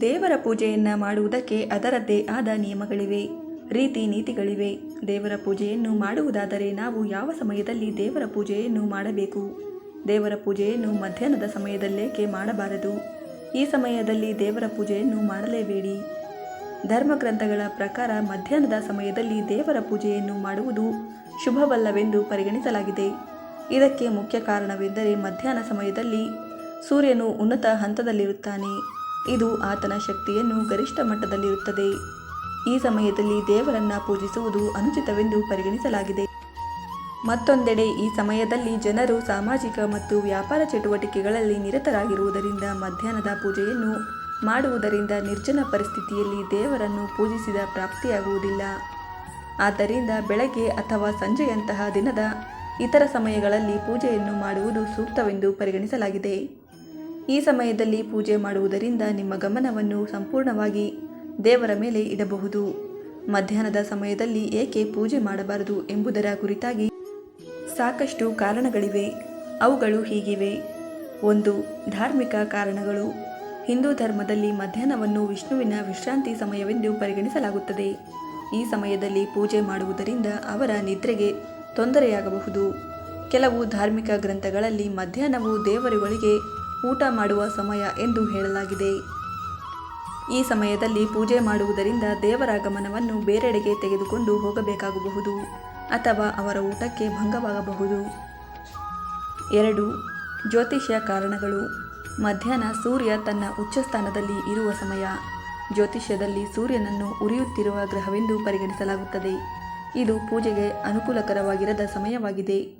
ದೇವರ ಪೂಜೆಯನ್ನು ಮಾಡುವುದಕ್ಕೆ ಅದರದ್ದೇ ಆದ ನಿಯಮಗಳಿವೆ. ರೀತಿ ನೀತಿಗಳಿವೆ. ದೇವರ ಪೂಜೆಯನ್ನು ಮಾಡುವುದಾದರೆ ನಾವು ಯಾವ ಸಮಯದಲ್ಲಿ ದೇವರ ಪೂಜೆಯನ್ನು ಮಾಡಬೇಕು? ದೇವರ ಪೂಜೆಯನ್ನು ಮಧ್ಯಾಹ್ನದ ಸಮಯದಲ್ಲೇಕೆ ಮಾಡಬಾರದು? ಈ ಸಮಯದಲ್ಲಿ ದೇವರ ಪೂಜೆಯನ್ನು ಮಾಡಲೇಬೇಡಿ. ಧರ್ಮಗ್ರಂಥಗಳ ಪ್ರಕಾರ ಮಧ್ಯಾಹ್ನದ ಸಮಯದಲ್ಲಿ ದೇವರ ಪೂಜೆಯನ್ನು ಮಾಡುವುದು ಶುಭವಲ್ಲವೆಂದು ಪರಿಗಣಿಸಲಾಗಿದೆ. ಇದಕ್ಕೆ ಮುಖ್ಯ ಕಾರಣವೆಂದರೆ ಮಧ್ಯಾಹ್ನ ಸಮಯದಲ್ಲಿ ಸೂರ್ಯನು ಉನ್ನತ ಹಂತದಲ್ಲಿರುತ್ತಾನೆ. ಇದು ಆತನ ಶಕ್ತಿಯನ್ನು ಗರಿಷ್ಠ ಮಟ್ಟದಲ್ಲಿರುತ್ತದೆ. ಈ ಸಮಯದಲ್ಲಿ ದೇವರನ್ನ ಪೂಜಿಸುವುದು ಅನುಚಿತವೆಂದು ಪರಿಗಣಿಸಲಾಗಿದೆ. ಮತ್ತೊಂದೆಡೆ, ಈ ಸಮಯದಲ್ಲಿ ಜನರು ಸಾಮಾಜಿಕ ಮತ್ತು ವ್ಯಾಪಾರ ಚಟುವಟಿಕೆಗಳಲ್ಲಿ ನಿರತರಾಗಿರುವುದರಿಂದ ಮಧ್ಯಾಹ್ನದ ಪೂಜೆಯನ್ನು ಮಾಡುವುದರಿಂದ ನಿರ್ಜನ ಪರಿಸ್ಥಿತಿಯಲ್ಲಿ ದೇವರನ್ನು ಪೂಜಿಸಿದ ಪ್ರಾಪ್ತಿಯಾಗುವುದಿಲ್ಲ. ಆದ್ದರಿಂದ ಬೆಳಗ್ಗೆ ಅಥವಾ ಸಂಜೆಯಂತಹ ದಿನದ ಇತರ ಸಮಯಗಳಲ್ಲಿ ಪೂಜೆಯನ್ನು ಮಾಡುವುದು ಸೂಕ್ತವೆಂದು ಪರಿಗಣಿಸಲಾಗಿದೆ. ಈ ಸಮಯದಲ್ಲಿ ಪೂಜೆ ಮಾಡುವುದರಿಂದ ನಿಮ್ಮ ಗಮನವನ್ನು ಸಂಪೂರ್ಣವಾಗಿ ದೇವರ ಮೇಲೆ ಇಡಬಹುದು. ಮಧ್ಯಾಹ್ನದ ಸಮಯದಲ್ಲಿ ಏಕೆ ಪೂಜೆ ಮಾಡಬಾರದು ಎಂಬುದರ ಕುರಿತಾಗಿ ಸಾಕಷ್ಟು ಕಾರಣಗಳಿವೆ. ಅವುಗಳು ಹೀಗಿವೆ. ಒಂದು, ಧಾರ್ಮಿಕ ಕಾರಣಗಳು. ಹಿಂದೂ ಧರ್ಮದಲ್ಲಿ ಮಧ್ಯಾಹ್ನವನ್ನು ವಿಷ್ಣುವಿನ ವಿಶ್ರಾಂತಿ ಸಮಯವೆಂದು ಪರಿಗಣಿಸಲಾಗುತ್ತದೆ. ಈ ಸಮಯದಲ್ಲಿ ಪೂಜೆ ಮಾಡುವುದರಿಂದ ಅವರ ನಿದ್ರೆಗೆ ತೊಂದರೆಯಾಗಬಹುದು. ಕೆಲವು ಧಾರ್ಮಿಕ ಗ್ರಂಥಗಳಲ್ಲಿ ಮಧ್ಯಾಹ್ನವು ದೇವರುಗಳಿಗೆ ಊಟ ಮಾಡುವ ಸಮಯ ಎಂದು ಹೇಳಲಾಗಿದೆ. ಈ ಸಮಯದಲ್ಲಿ ಪೂಜೆ ಮಾಡುವುದರಿಂದ ದೇವರ ಗಮನವನ್ನು ಬೇರೆಡೆಗೆ ತೆಗೆದುಕೊಂಡು ಹೋಗಬೇಕಾಗಬಹುದು ಅಥವಾ ಅವರ ಊಟಕ್ಕೆ ಭಂಗವಾಗಬಹುದು. ಎರಡು, ಜ್ಯೋತಿಷ್ಯ ಕಾರಣಗಳು. ಮಧ್ಯಾಹ್ನ ಸೂರ್ಯ ತನ್ನ ಉಚ್ಚ ಸ್ಥಾನದಲ್ಲಿ ಇರುವ ಸಮಯ. ಜ್ಯೋತಿಷ್ಯದಲ್ಲಿ ಸೂರ್ಯನನ್ನು ಉರಿಯುತ್ತಿರುವ ಗ್ರಹವೆಂದು ಪರಿಗಣಿಸಲಾಗುತ್ತದೆ. ಇದು ಪೂಜೆಗೆ ಅನುಕೂಲಕರವಾಗಿರದ ಸಮಯವಾಗಿದೆ.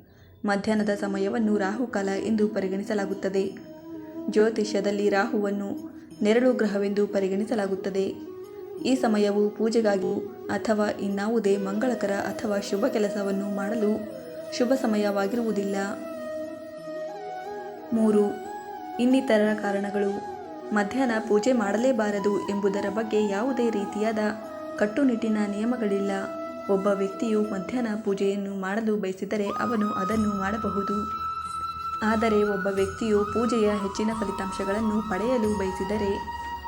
ಮಧ್ಯಾಹ್ನದ ಸಮಯವನ್ನು ರಾಹುಕಾಲ ಎಂದು ಪರಿಗಣಿಸಲಾಗುತ್ತದೆ. ಜ್ಯೋತಿಷ್ಯದಲ್ಲಿ ರಾಹುವನ್ನು ನೆರಳು ಗ್ರಹವೆಂದು ಪರಿಗಣಿಸಲಾಗುತ್ತದೆ. ಈ ಸಮಯವು ಪೂಜೆಗಾಗಿ ಅಥವಾ ಇನ್ನಾವುದೇ ಮಂಗಳಕರ ಅಥವಾ ಶುಭ ಕೆಲಸವನ್ನು ಮಾಡಲು ಶುಭ ಸಮಯವಾಗಿರುವುದಿಲ್ಲ. ಮೂರು ಇನ್ನಿತರ ಕಾರಣಗಳು. ಮಧ್ಯಾಹ್ನ ಪೂಜೆ ಮಾಡಲೇಬಾರದು ಎಂಬುದರ ಬಗ್ಗೆ ಯಾವುದೇ ರೀತಿಯಾದ ಕಟ್ಟುನಿಟ್ಟಿನ ನಿಯಮಗಳಿಲ್ಲ. ಒಬ್ಬ ವ್ಯಕ್ತಿಯು ಮಧ್ಯಾಹ್ನ ಪೂಜೆಯನ್ನು ಮಾಡಲು ಬಯಸಿದರೆ ಅವನು ಅದನ್ನು ಮಾಡಬಹುದು. ಆದರೆ ಒಬ್ಬ ವ್ಯಕ್ತಿಯು ಪೂಜೆಯ ಹೆಚ್ಚಿನ ಫಲಿತಾಂಶಗಳನ್ನು ಪಡೆಯಲು ಬಯಸಿದರೆ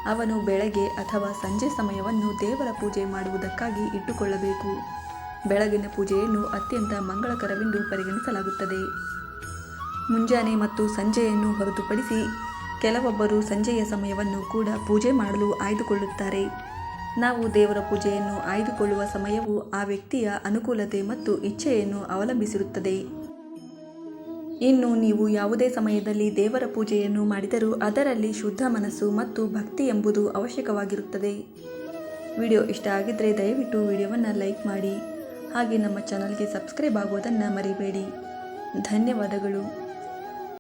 ಅವನು ಬೆಳಗ್ಗೆ ಅಥವಾ ಸಂಜೆ ಸಮಯವನ್ನು ದೇವರ ಪೂಜೆ ಮಾಡುವುದಕ್ಕಾಗಿ ಇಟ್ಟುಕೊಳ್ಳಬೇಕು. ಬೆಳಗಿನ ಪೂಜೆಯನ್ನು ಅತ್ಯಂತ ಮಂಗಳಕರವೆಂದು ಪರಿಗಣಿಸಲಾಗುತ್ತದೆ. ಮುಂಜಾನೆ ಮತ್ತು ಸಂಜೆಯನ್ನು ಹೊರತುಪಡಿಸಿ ಕೆಲವೊಬ್ಬರು ಸಂಜೆಯ ಸಮಯವನ್ನು ಕೂಡ ಪೂಜೆ ಮಾಡಲು ಆಯ್ದುಕೊಳ್ಳುತ್ತಾರೆ. ನಾವು ದೇವರ ಪೂಜೆಯನ್ನು ಆಯ್ದುಕೊಳ್ಳುವ ಸಮಯವು ಆ ವ್ಯಕ್ತಿಯ ಅನುಕೂಲತೆ ಮತ್ತು ಇಚ್ಛೆಯನ್ನು ಅವಲಂಬಿಸಿರುತ್ತದೆ. ಇನ್ನು ನೀವು ಯಾವುದೇ ಸಮಯದಲ್ಲಿ ದೇವರ ಪೂಜೆಯನ್ನು ಮಾಡಿದರೂ ಅದರಲ್ಲಿ ಶುದ್ಧ ಮನಸ್ಸು ಮತ್ತು ಭಕ್ತಿ ಎಂಬುದು ಅವಶ್ಯಕವಾಗಿರುತ್ತದೆ. ವಿಡಿಯೋ ಇಷ್ಟ ಆಗಿದ್ದರೆ ದಯವಿಟ್ಟು ವಿಡಿಯೋವನ್ನು ಲೈಕ್ ಮಾಡಿ. ಹಾಗೆ ನಮ್ಮ ಚಾನಲ್ಗೆ ಸಬ್ಸ್ಕ್ರೈಬ್ ಆಗುವುದನ್ನು ಮರಿಬೇಡಿ. ಧನ್ಯವಾದಗಳು.